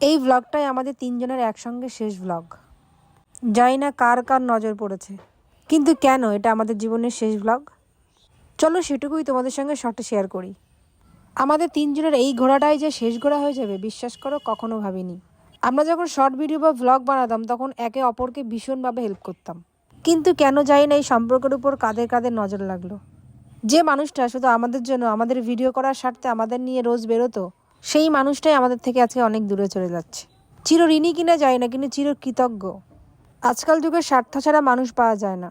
এই ভ্লগটাই আমাদের তিনজনের একসঙ্গে শেষ ভ্লগ জানি না কার কার নজর পড়েছে। কিন্তু কেন এটা আমাদের জীবনের শেষ ভ্লগ চলো সেটুকুই তোমাদের সঙ্গে শর্টে শেয়ার করি। আমাদের তিনজনের এই ঘোড়াটাই যে শেষ ঘোড়া হয়ে যাবে, বিশ্বাস করো, কখনো ভাবিনি। আমরা যখন শর্ট ভিডিও বা ভ্লগ বানাতাম, তখন একে অপরকে ভীষণভাবে হেল্প করতাম। কিন্তু কেন জানি না এই সম্পর্কের উপর কাদের কাদের নজর লাগল। যে মানুষটা শুধু আমাদের জন্য, আমাদের ভিডিও করার স্বার্থে আমাদের নিয়ে রোজ বেরোতো সেই মানুষটাই আমাদের থেকে আজকে অনেক দূরে চলে যাচ্ছে। চির ঋণী কিনা যায় না, কিন্তু চির কৃতজ্ঞ আজকাল যুগে স্বার্থ ছাড়া মানুষ পাওয়া যায় না।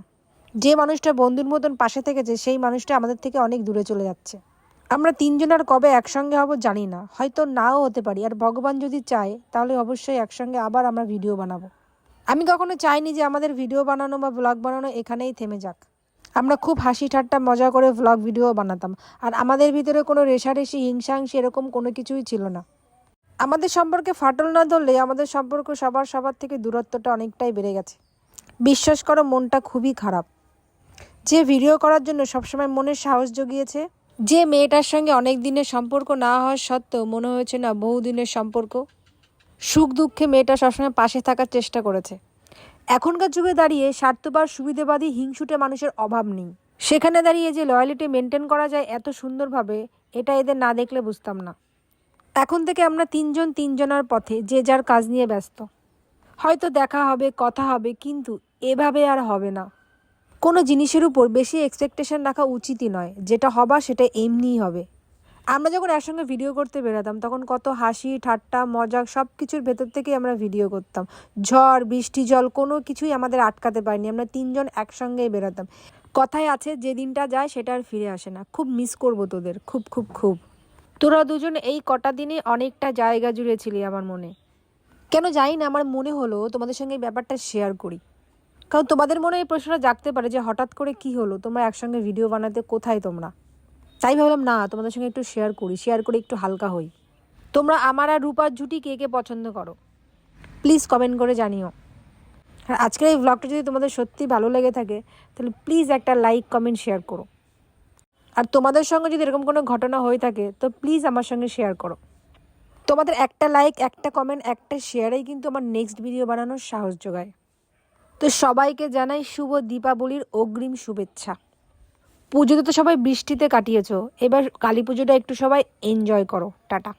যে মানুষটা বন্ধুর মতন পাশে থেকেছে, সেই মানুষটা আমাদের থেকে অনেক দূরে চলে যাচ্ছে। আমরা তিনজন আর কবে একসঙ্গে হব জানি না, হয়তো নাও হতে পারি। আর ভগবান যদি চায়, তাহলে অবশ্যই একসঙ্গে আবার আমরা ভিডিও বানাবো। আমি কখনো চাইনি যে আমাদের ভিডিও বানানো বা ব্লগ বানানো এখানেই থেমে যাক। আমরা খুব হাসি ঠাট্টা, মজা করে ভ্লগ ভিডিও বানাতাম। আর আমাদের ভিতরে কোনো রেশারেশি হিংসাংসি এরকম কোনো কিছুই ছিল না। আমাদের সম্পর্কে ফাটল না ধরলে আমাদের সম্পর্ক সবার সবার থেকে দূরত্বটা অনেকটাই বেড়ে গেছে। বিশ্বাস করো, মনটা খুবই খারাপ। যে ভিডিও করার জন্য সবসময় মনের সাহস জগিয়েছে, যে মেয়েটার সঙ্গে অনেক দিনের সম্পর্ক না হওয়া সত্ত্বেও মনে হয়েছে না বহুদিনের সম্পর্ক। সুখ দুঃখে মেয়েটা সবসময় পাশে থাকার চেষ্টা করেছে। এখনকার যুগে দাঁড়িয়ে স্বার্থবার সুবিধেবাদী, হিংসুটে মানুষের অভাব নেই। সেখানে দাঁড়িয়ে যে লয়ালিটি মেনটেন করা যায় এত সুন্দরভাবে, এটা এদের না দেখলে বুঝতাম না। এখন থেকে আমরা তিনজন তিনজনার পথে যে যার কাজ নিয়ে ব্যস্ত। হয়তো দেখা হবে, কথা হবে, কিন্তু এভাবে আর হবে না। কোনো জিনিসের উপর বেশি এক্সপেকটেশন রাখা উচিতই নয়। যেটা হবার, সেটা এমনিই হবে। আমরা যখন একসঙ্গে ভিডিও করতে বেরোতাম, তখন কত হাসি, ঠাট্টা মজা সব কিছুর ভেতর থেকেই আমরা ভিডিও করতাম। ঝড়, বৃষ্টি, জল, কোনো কিছুই আমাদের আটকাতে পারেনি। আমরা তিনজন একসঙ্গেই বেরোতাম। কথায় আছে, যে দিনটা যায় সেটা আর ফিরে আসে না। খুব মিস করব তোদের। খুব খুব খুব। তোরা দুজন এই কটা দিনে অনেকটা জায়গা জুড়ে ছিলি আমার মনে। কেন জানি না, আমার মনে হলো তোমাদের সঙ্গে এই ব্যাপারটা শেয়ার করি। কারণ তোমাদের মনে এই প্রশ্নটা জাগতে পারে যে হঠাৎ করে কি হলো? তোমরা একসঙ্গে ভিডিও বানাতে কোথায় তোমরা? তাই ভাবলাম, না, তোমাদের সঙ্গে একটু শেয়ার করি শেয়ার করে একটু হালকা হই। তোমরা আমার আর রূপার জুটি কে কে পছন্দ করো? প্লিজ কমেন্ট করে জানিও। আর আজকের এই ব্লগটা যদি তোমাদের সত্যি ভালো লেগে থাকে, তাহলে প্লিজ একটা লাইক কমেন্ট শেয়ার করো। আর তোমাদের সঙ্গে যদি এরকম কোনো ঘটনা হয়ে থাকে, তো প্লিজ আমার সঙ্গে শেয়ার করো। তোমাদের একটা লাইক একটা কমেন্ট একটা শেয়ারেই কিন্তু আমার নেক্সট ভিডিও বানানোর সাহস যোগায়। তো সবাইকে জানাই শুভ দীপাবলির অগ্রিম শুভেচ্ছা। পুজোতে তো সবাই বৃষ্টিতে কাটিয়েছো। এবার কালী পুজোটা একটু সবাই এনজয় করো। টাটা।